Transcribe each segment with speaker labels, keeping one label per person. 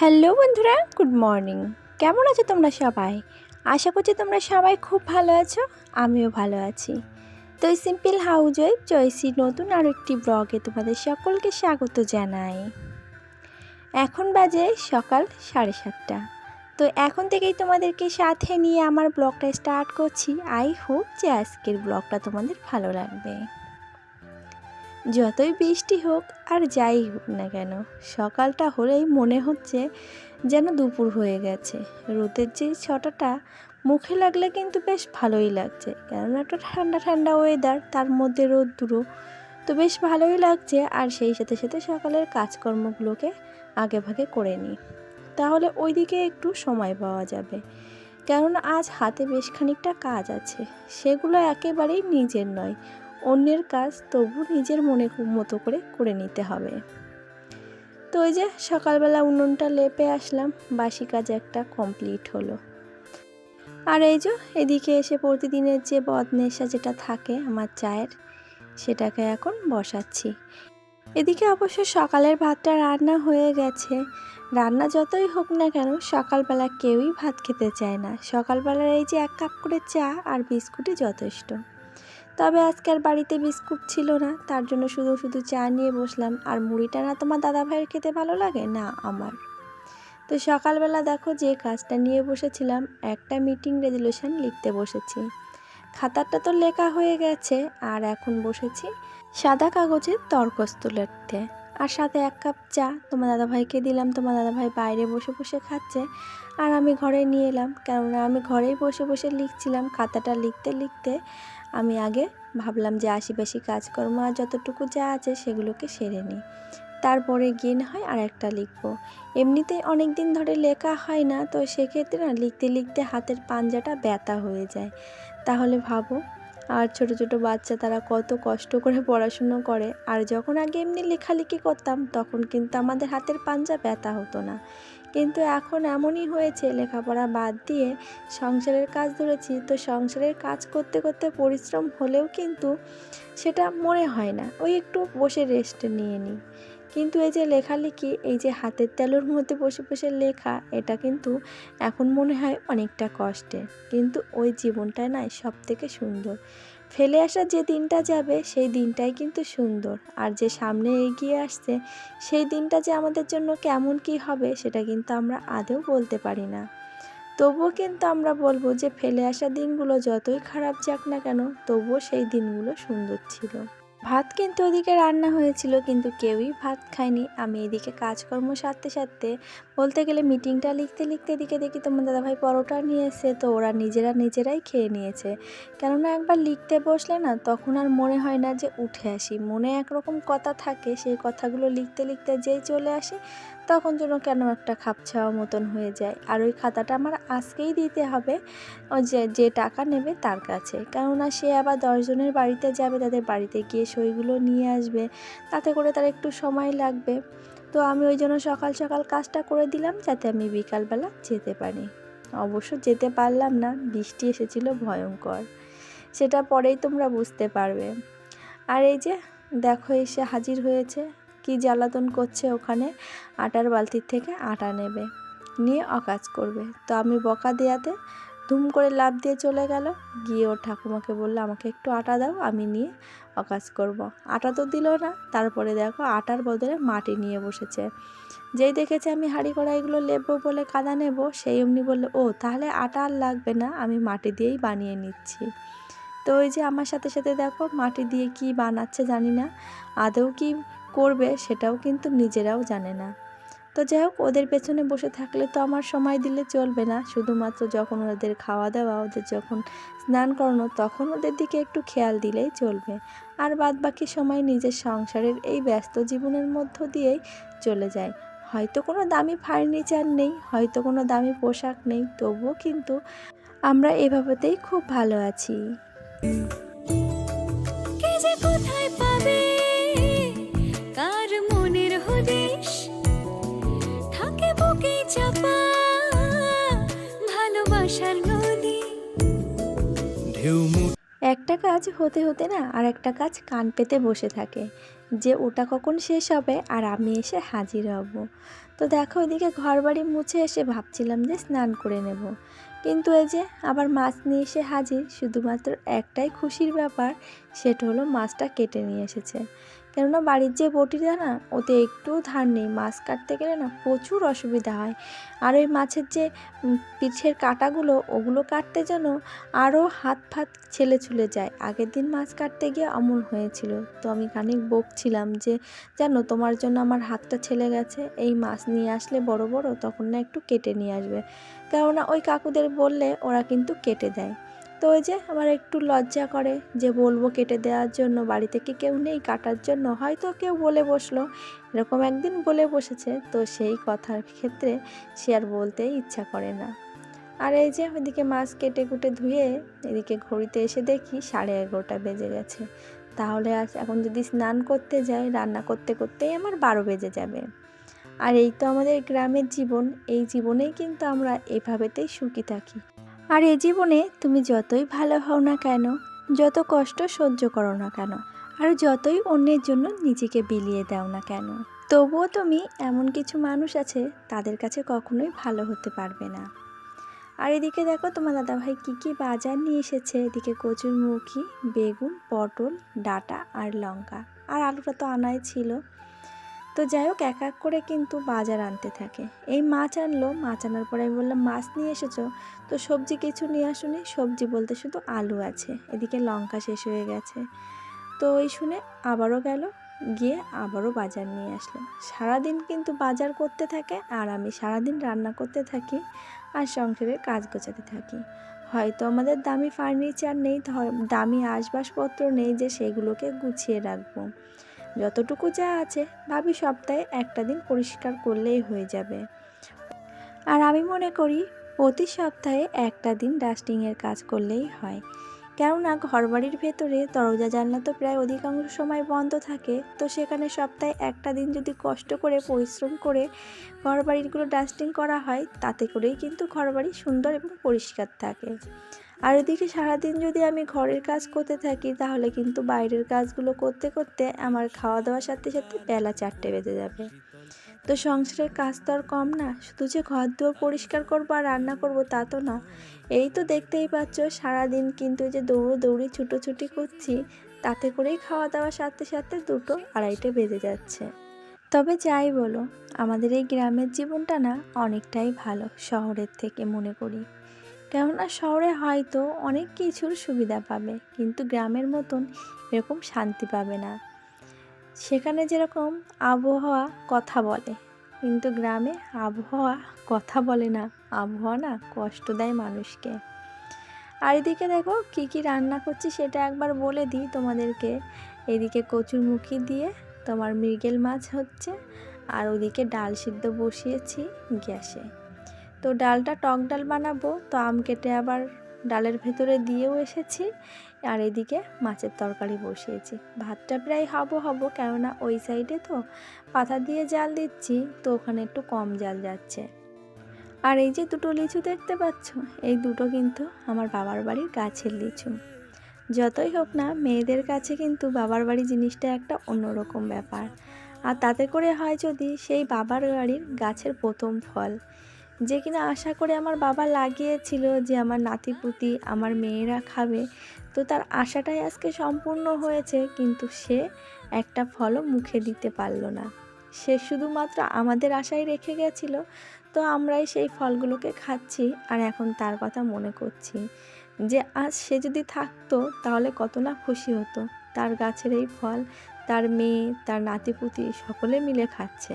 Speaker 1: Hello বন্ধুরা, good morning. কেমন আছো তোমরা সবাই? আশা করছি তোমরা সবাই খুব ভালো আছো, আমিও ভালো আছি। তো এই সিম্পল হাউজ ওয়াইফ জয়সি নতুন আরও একটি ব্লগে তোমাদের সকলকে স্বাগত জানাই। এখন বাজে সকাল সাড়ে সাতটা। তো এখন থেকেই তোমাদেরকে সাথে নিয়ে আমার ব্লগটা স্টার্ট করছি। আই হোপ যে আজকের ব্লগটা তোমাদের ভালো লাগবে। যতই বৃষ্টি হোক আর যাই হোক না কেন, সকালটা হলেই মনে হচ্ছে যেন দুপুর হয়ে গেছে। রোদের যে ছটাটা মুখে লাগলে কিন্তু বেশ ভালোই লাগছে, কেননা একটা ঠান্ডা ঠান্ডা ওয়েদার তার মধ্যে রোদ দূরো তো বেশ ভালোই লাগছে। আর সেই সাথে সাথে সকালের কাজকর্মগুলোকে আগে ভাগে করে নিই। তাহলে ওইদিকে একটু সময় পাওয়া যাবে। কেননা আজ হাতে বেশ খানিকটা কাজ আছে, সেগুলো একেবারেই নিজের নয় অন্যের কাজ তবু নিজের মনে মতো করে করে নিতে হবে। তো ওই যে সকালবেলা উনুনটা লেপে আসলাম, বাসি কাজ একটা কমপ্লিট হলো। আর এই যে এদিকে এসে প্রতিদিনের যে বদনেশা যেটা থাকে আমার চায়ের, সেটাকে এখন বসাচ্ছি। এদিকে অবশ্য সকালের ভাতটা রান্না হয়ে গেছে। রান্না যতই হোক না কেন, সকালবেলা কেউই ভাত খেতে চায় না। সকালবেলার এই যে এক কাপ করে চা আর বিস্কুটই যথেষ্ট। তবে আজকের বাড়িতে বিস্কুট ছিল না। তার জন্য শুধু শুধু চা নিয়ে বসলাম। আর মুড়িটা না তোমার দাদা ভাইয়ের খেতে ভালো লাগে? না, আমার। তো সকালবেলা দেখো যে কাজটা নিয়ে বসেছিলাম, একটা মিটিং রেজলিউশন লিখতে বসেছি। খাতারটা তো লেখা হয়ে গেছে, আর এখন বসেছি সাদা কাগজে তর্কস্ত লিখতে। আর সাথে এক কাপ চা, তোমার দাদাভাইকে দিলাম। তোমার দাদাভাই বাইরে বসে বসে খাচ্ছে। আর আমি ঘরে নিয়ে এলাম। কেননা আমি ঘরেই বসে বসে লিখছিলাম, খাতাটা লিখতে লিখতে আমি আগে ভাবলাম যে আশিপাশি কাজকর্ম আর যতটুকু যা আছে সেগুলোকে সেরে নিই। তারপরে গিয়ে না হয় আর একটা লিখব। এমনিতে অনেক দিন ধরে লেখা হয় না, তো সেক্ষেত্রে না লিখতে লিখতে হাতের পাঞ্জাটা ব্যথা হয়ে যায়। তাহলে ভাবো আর ছোট ছোট বাচ্চা তারা কত কষ্ট করে পড়াশুনো করে। আর যখন আগে এমনি লেখালেখি করতাম, তখন কিন্তু আমাদের হাতের পাঞ্জা ব্যথা হতো না। কিন্তু এখন এমনই হয়েছে, লেখাপড়া বাদ দিয়ে সংসারের কাজ ধরেছি। তো সংসারের কাজ করতে করতে পরিশ্রম হলেও কিন্তু সেটা মনে হয় না। ওই একটু বসে রেস্ট নিয়ে নিই। কিন্তু এই যে লেখালেখি, এই যে হাতের তেলোর মধ্যে বসে বসে লেখা, এটা কিন্তু এখন মনে হয় অনেকটা কষ্টের কিন্তু ওই জীবনটাই নয় সব থেকে সুন্দর। ফেলে আসা যে দিনটা যাবে, সেই দিনটাই কিন্তু সুন্দর। আর যে সামনে এগিয়ে আসছে, সেই দিনটা যে আমাদের জন্য কেমন কি হবে, সেটা কিন্তু আমরা আদেও বলতে পারি না। তবুও কিন্তু আমরা বলব যে, ফেলে আসা দিনগুলো যতই খারাপ যাক না কেন, তবুও সেই দিনগুলো সুন্দর ছিল। ভাত কিন্তু ওদিকে রান্না হয়েছিল, কিন্তু কেউই ভাত খায়নি। আমি এদিকে কাজকর্ম সারতে সারতে বলতে গেলে মিটিংটা লিখতে লিখতে এদিকে দেখি তোমার দাদাভাই পরোটা নিয়ে এসে তো ওরা নিজেরা নিজেরাই খেয়ে নিয়েছে। কেননা একবার লিখতে বসলে না, তখন আর মনে হয় না যে উঠে আসি। মনে একরকম কথা থাকে, সেই কথাগুলো লিখতে লিখতে যেই চলে আসে তখন যেন কেন একটা খাপছাওয়া মতন হয়ে যায়। আর ওই খাতাটা আমার আজকেই দিতে হবে। যে যে টাকা নেবে তার কাছে। কেননা সে আবার দশজনের বাড়িতে যাবে, তাদের বাড়িতে গিয়ে সইগুলো নিয়ে আসবে। তাতে করে তার একটু সময় লাগবে। তো আমি ওই জন্য সকাল সকাল কাজটা করে দিলাম যাতে আমি বিকালবেলা যেতে পারি। অবশ্য যেতে পারলাম না, বৃষ্টি এসেছিল ভয়ঙ্কর। সেটা পরেই তোমরা বুঝতে পারবে। আর এই যে, দেখো এসে হাজির হয়েছে। কি জ্বালাতন করছে ওখানে? আটার বালতির থেকে আটা নেবে। নিয়ে অকাজ করবে। তো আমি বকা দেয়াতে ধুম করে লাভ দিয়ে চলে গেল। গিয়ে ওর ঠাকুমাকে বলল, আমাকে একটু আটা দাও, আমি নিয়ে অকাজ করব। আটা তো দিল না। তারপরে দেখো আটার বদলে মাটি নিয়ে বসেছে। যেই দেখেছে আমি হাঁড়ি কড়াইগুলো লেবো বলে কাদা নেব, সেই অমনি বলল, ও, তাহলে আটা আর লাগবে না, আমি মাটি দিয়েই বানিয়ে নিচ্ছি। তো ওই যে আমার সাথে সাথে দেখো মাটি দিয়ে কি বানাচ্ছে জানি না। আদৌ কি করবে সেটাও কিন্তু নিজেরাও জানে না। তো যাই হোক, ওদের পেছনে বসে থাকলে তো আমার সময় দিলে চলবে না। শুধুমাত্র যখন ওদের খাওয়া দাওয়া, ওদের যখন স্নান করানো, তখন ওদের দিকে একটু খেয়াল দিলেই চলবে। আর বাদ বাকি সময় নিজের সংসারের এই ব্যস্ত জীবনের মধ্য দিয়েই চলে যায়। হয়তো কোনো দামি ফার্নিচার নেই, হয়তো কোনো দামি পোশাক নেই, তবুও কিন্তু আমরা এভাবেতেই খুব ভালো আছি।
Speaker 2: কে যে কোথায় পাবে? কার মনের হদিশ? থাকে বুকে চাপা ভালোবাসার নদী।
Speaker 3: ঢেউ
Speaker 1: একটা কাজ হতে হতে না আর একটা কাজ কান পেতে বসে থাকে যে ওটা কখন শেষ হবে আর আমি এসে হাজির হব। তো দেখো ওইদিকে ঘর বাড়ি মুছে এসে ভাবছিলাম যে স্নান করে নেব। কিন্তু এই যে আবার মাছ নিয়ে এসে হাজির, শুধুমাত্র একটাই খুশির ব্যাপার, সেটা হলো মাছটা কেটে নিয়ে এসেছে। কেননা বাড়ির যে বটিটা না, ওতে একটুও ধার নেই। মাছ কাটতে গেলে না প্রচুর অসুবিধা হয়। আর ওই মাছের যে পিঠের কাটাগুলো, ওগুলো কাটতে যেন আরও হাত ফাত ছেলে ছুলে যায়। আগের দিন মাছ কাটতে গিয়ে অমন হয়েছিল। তো আমি খানিক বকছিলাম যে, জানো, তোমার জন্য আমার হাতটা ছেলে গেছে। এই মাছ নিয়ে আসলে বড় বড়, তখন না একটু কেটে নিয়ে আসবে। কেননা ওই কাকুদের বললে ওরা কিন্তু কেটে দেয়। তো ওই যে আমার একটু লজ্জা করে যে বলব কেটে দেওয়ার জন্য, বাড়ি থেকে কেউ নেই, কাটার জন্য। হয়তো কেউ বলে বসল, এরকম একদিন বলে বসেছে। তো সেই কথার ক্ষেত্রে সে আর বলতে ইচ্ছা করে না। আর এই যে ওইদিকে মাছ কেটে কুটে ধুয়ে এদিকে ঘড়িতে এসে দেখি সাড়ে এগারোটা বেজে গেছে। তাহলে আজ এখন যদি স্নান করতে যাই, রান্না করতে করতেই আমার বারো বেজে যাবে। আর এই তো আমাদের গ্রামের জীবন, এই জীবনেই কিন্তু আমরা এভাবেতেই সুখী থাকি। আর এই জীবনে তুমি যতই ভালো হও না কেন, যত কষ্ট সহ্য করো না কেন, আর যতই অন্যের জন্য নিজেকে বিলিয়ে দাও না কেন, তবুও তুমি এমন কিছু মানুষ আছে তাদের কাছে কখনোই ভালো হতে পারবে না। আর এদিকে দেখো তোমার দাদাভাই কী কী বাজার নিয়ে এসেছে, এদিকে কচুর মুখি বেগুন, পটল, ডাটা আর লঙ্কা। আর আলুটা তো আনাই ছিল। তো যাই হোক, এক এক করে কিন্তু বাজার আনতে থাকে। এই মাছ আনলো, মাছ আনার পরে আমি বললাম, মাছ নিয়ে এসেছ? তো সবজি কিছু নিয়ে আসুনি। সবজি বলতে শুধু আলু আছে। এদিকে লঙ্কা শেষ হয়ে গেছে। তো ওই শুনে আবারও গেল, গিয়ে আবারও বাজার নিয়ে আসলো সারাদিন কিন্তু বাজার করতে থাকে আর আমি সারাদিন রান্না করতে থাকি আর সংসারের কাজ গোছাতে থাকি। হয়তো আমাদের দামি ফার্নিচার নেই দামি আসবাসপত্র নেই যে সেগুলোকে গুছিয়ে রাখব। যতটুকু যা আছে, ভাবি সপ্তাহে একটা দিন পরিষ্কার করলেই হয়ে যাবে। আর আমি মনে করি, প্রতি সপ্তাহে একটা দিন ডাস্টিংয়ের কাজ করলেই হয়। কেননা, ঘরবাড়ির ভেতরে দরজা জানলা তো প্রায় অধিকাংশ সময় বন্ধ থাকে, তো সেখানে সপ্তাহে একটা দিন যদি কষ্ট করে, পরিশ্রম করে ঘরবাড়িগুলো ডাস্টিং করা হয়, তাতে করেই কিন্তু ঘরবাড়ি সুন্দর এবং পরিষ্কার থাকে। আর এদিকে সারাদিন যদি আমি ঘরের কাজ করতে থাকি, তাহলে কিন্তু বাইরের কাজগুলো করতে করতে আমার খাওয়া দাওয়ার সাথে সাথে বেলা চারটে বেজে যাবে। তো সংসারের কাজ তো আর কম না, শুধু যে ঘর দুয়ার পরিষ্কার করব আর রান্না করব তা তো না। এই তো দেখতেই পাচ্ছ সারাদিন কিন্তু যে দৌড়ো, দৌড়ি, ছুটোছুটি করছি, তাতে করেই খাওয়া দাওয়ার সাথে সাথে দুটো আড়াইটে বেজে যাচ্ছে। তবে যাই বলো, আমাদের এই গ্রামের জীবনটা না অনেকটাই ভালো, শহরের থেকে মনে করি। কেননা শহরে হয়তো অনেক কিছুর সুবিধা পাবে, কিন্তু গ্রামের মতন এরকম শান্তি পাবে না। সেখানে যেরকম আবহাওয়া কথা বলে, কিন্তু গ্রামে আবহাওয়া কথা বলে না। আবহাওয়া না কষ্ট দেয় মানুষকে। আর এদিকে দেখো কি কি রান্না করছি সেটা একবার বলে দিই তোমাদেরকে। এদিকে কচুর মুখি দিয়ে তোমার মৃগেল মাছ হচ্ছে, আর ওদিকে ডাল সিদ্ধ বসিয়েছি গ্যাসে। তো ডালটা টক ডাল বানাবো, তো আম কেটে আবার ডালের ভেতরে দিয়েও এসেছি। আর এদিকে মাছের তরকারি বসিয়েছি। ভাতটা প্রায় হব হব, কেননা ওই সাইডে তো পাতা দিয়ে জাল দিচ্ছি, তো ওখানে একটু কম জাল যাচ্ছে। আর এই যে দুটো লিচু দেখতে পাচ্ছ, এই দুটো কিন্তু আমার বাবার বাড়ির গাছের লিচু। যতই হোক না, মেয়েদের কাছে কিন্তু বাবার বাড়ি জিনিসটা একটা অন্যরকম ব্যাপার। আর তাতে করে হয় যদি সেই বাবার বাড়ির গাছের প্রথম ফল। যে কিনা আশা করে আমার বাবা লাগিয়েছিল যে আমার নাতিপুতি আমার মেয়েরা খাবে, তো তার আশাটাই আজকে সম্পূর্ণ হয়েছে, কিন্তু সে একটা ফলও মুখে দিতে পারল না। সে শুধুমাত্র আমাদের আশায় রেখে গেছিল, তো আমরাই সেই ফলগুলোকে খাচ্ছি আর এখন তার কথা মনে করছি যে আজ সে যদি থাকতো তাহলে কত না খুশি হতো। তার গাছের এই ফল, তার মেয়ে, তার নাতিপুতি সকলে মিলে খাচ্ছে।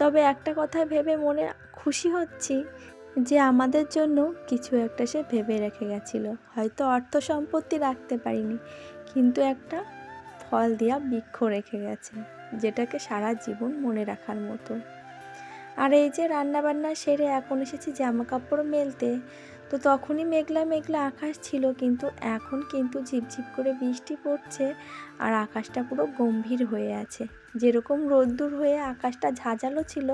Speaker 1: তবে একটা কথা ভেবে মনে খুশি হচ্ছি যে আমাদের জন্য কিছু একটা সে ভেবে রেখে গেছিল। হয়তো অর্থ সম্পত্তি রাখতে পারিনি, কিন্তু একটা ফল দেওয়া বৃক্ষ রেখে গেছে, যেটাকে সারা জীবন মনে রাখার মতো। আর এই যে রান্না বান্না সেরে এখন এসেছি জামা কাপড় মেলতে। তো তখনই মেঘলা মেঘলা আকাশ ছিল, কিন্তু এখন কিন্তু ঝিপঝিপ করে বৃষ্টি পড়ছে আর আকাশটা পুরো গম্ভীর হয়ে আছে। যেরকম রোদ্দুর হয়ে আকাশটা ঝাঁঝালো ছিল,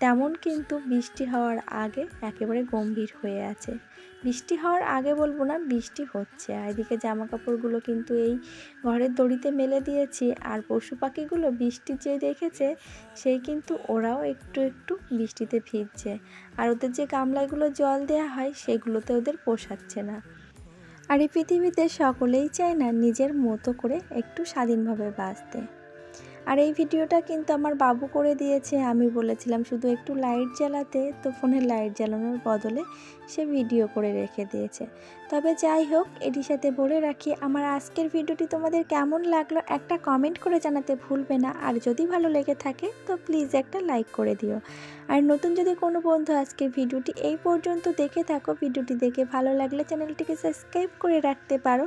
Speaker 1: তেমন কিন্তু বৃষ্টি হওয়ার আগে একেবারে গম্ভীর হয়ে আছে। বৃষ্টি হওয়ার আগে বলব না, বৃষ্টি হচ্ছে। আর এদিকে জামা কাপড়গুলো কিন্তু এই ঘরের দড়িতে মেলে দিয়েছি। আর পশু পাখিগুলো বৃষ্টি যে দেখেছে, সেই কিন্তু ওরাও একটু একটু বৃষ্টিতে ভিজছে। আর ওদের যে গামলাগুলো জল দেওয়া হয়, সেগুলোতে ওদের পোষাচ্ছে না। আর এই পৃথিবীতে সকলেই চায় না নিজের মতো করে একটু স্বাধীনভাবে বাঁচতে। আর এই ভিডিওটা কিন্তু আমার বাবু করে দিয়েছে। আমি বলেছিলাম, শুধু একটু লাইট জ্বালাতে। তো ফোনের লাইট জ্বালানোর বদলে সে ভিডিও করে রেখে দিয়েছে। তবে যাই হোক, এটির সাথে বলে রাখি, আমার আজকের ভিডিওটি তোমাদের কেমন লাগল একটা কমেন্ট করে জানাতে ভুলবে না। আর যদি ভালো লেগে থাকে, তো প্লিজ একটা লাইক করে দিও। আর নতুন যদি কোনো বন্ধু আজকের ভিডিওটি এই পর্যন্ত দেখে থাকো, ভিডিওটি দেখে ভালো লাগলে চ্যানেলটিকে সাবস্ক্রাইব করে রাখতে পারো।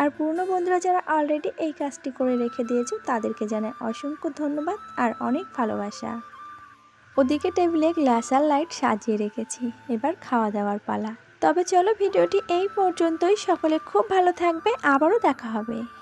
Speaker 1: আর পুরনো বন্ধুরা যারা অলরেডি এই কাজটি করে রেখে দিয়েছে, তাদেরকে জানাই অসংখ্য ধন্যবাদ আর অনেক ভালোবাসা। ওদিকে টেবিলে গ্লাস আর লাইট সাজিয়ে রেখেছি, এবার খাওয়া দাওয়ার পালা। তবে চলো ভিডিওটি এই পর্যন্তই। সকলে খুব ভালো থাকবে। আবারও দেখা হবে।